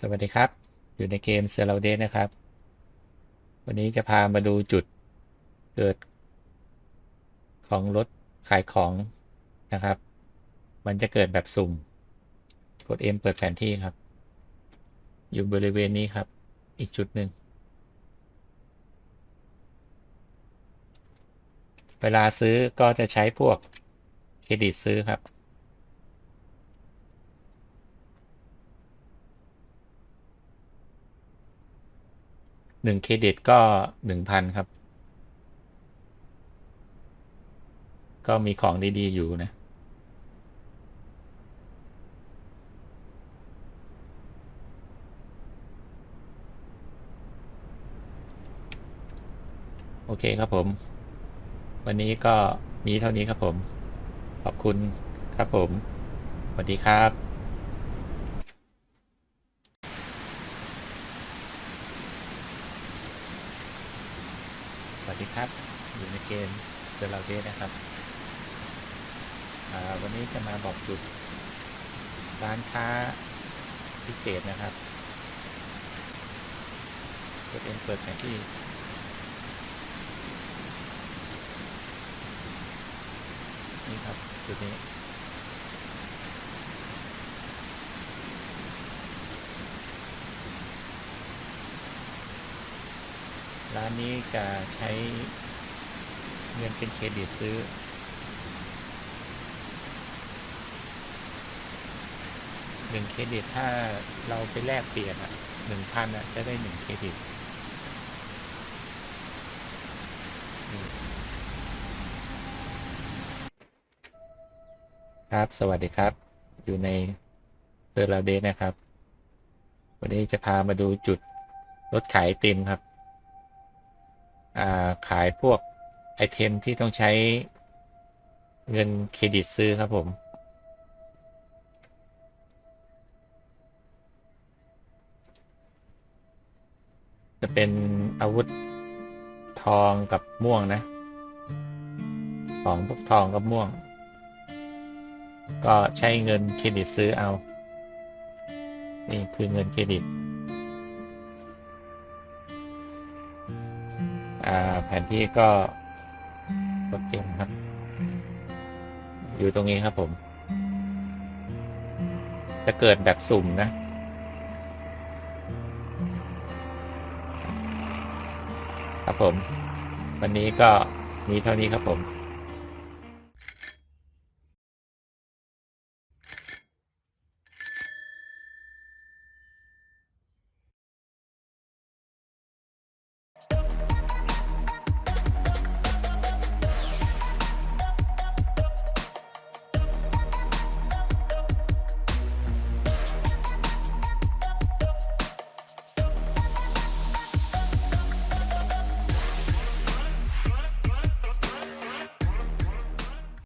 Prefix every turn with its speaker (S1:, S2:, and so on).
S1: สวัสดีครับ อยู่ในเกม s e l o d a y นะครับ วันนี้จะพามาดูจุดเกิด ของรถขายของนะครับ มันจะเกิดแบบสุ่ม กด M เปิดแผนที่ครับ อยู่บริเวณนี้ครับ อีกจุดหนึ่ง เวลาซื้อก็จะใช้พวกเครดิตซื้อครับ หนึ่งเครดิตก็หนึ่งพันครับ ก็มีของดีๆอยู่นะโอเคครับผม วันนี้ก็มีเท่านี้ครับผม ขอบคุณครับผม สวัสดีครับ วัสดีครับ อยู่ในเกมเดลเดนะครับ วันนี้จะมาบอกจุด ร้านค้าพิเศษนะครับกดเอ็นเปิดแผนที่ นี่ครับ จุดนี้ ร้านนี้จะใช้เงินเป็นเครดิตซื้อ หนึ่งเครดิตถ้าเราไปแลกเปลี่ยนอะหนึ่งพันอะจะได้หนึ่งเครดิตครับ สวัสดีครับ อยู่ในเซอร์ลาเดสนะครับ วันนี้จะพามาดูจุดรถขายติมครับ ขายพวกไอเทมที่ต้องใช้เงินเครดิตซื้อครับผม จะเป็นอาวุธทองกับม่วงนะ ของพวกทองกับม่วง ก็ใช้เงินเครดิตซื้อเอา นี่คือเงินเครดิต แผนที่ก็รถเก่งครับ อยู่ตรงนี้ครับผม จะเกิดแบบสุ่มนะ ครับผม วันนี้ก็มีเท่านี้ครับผม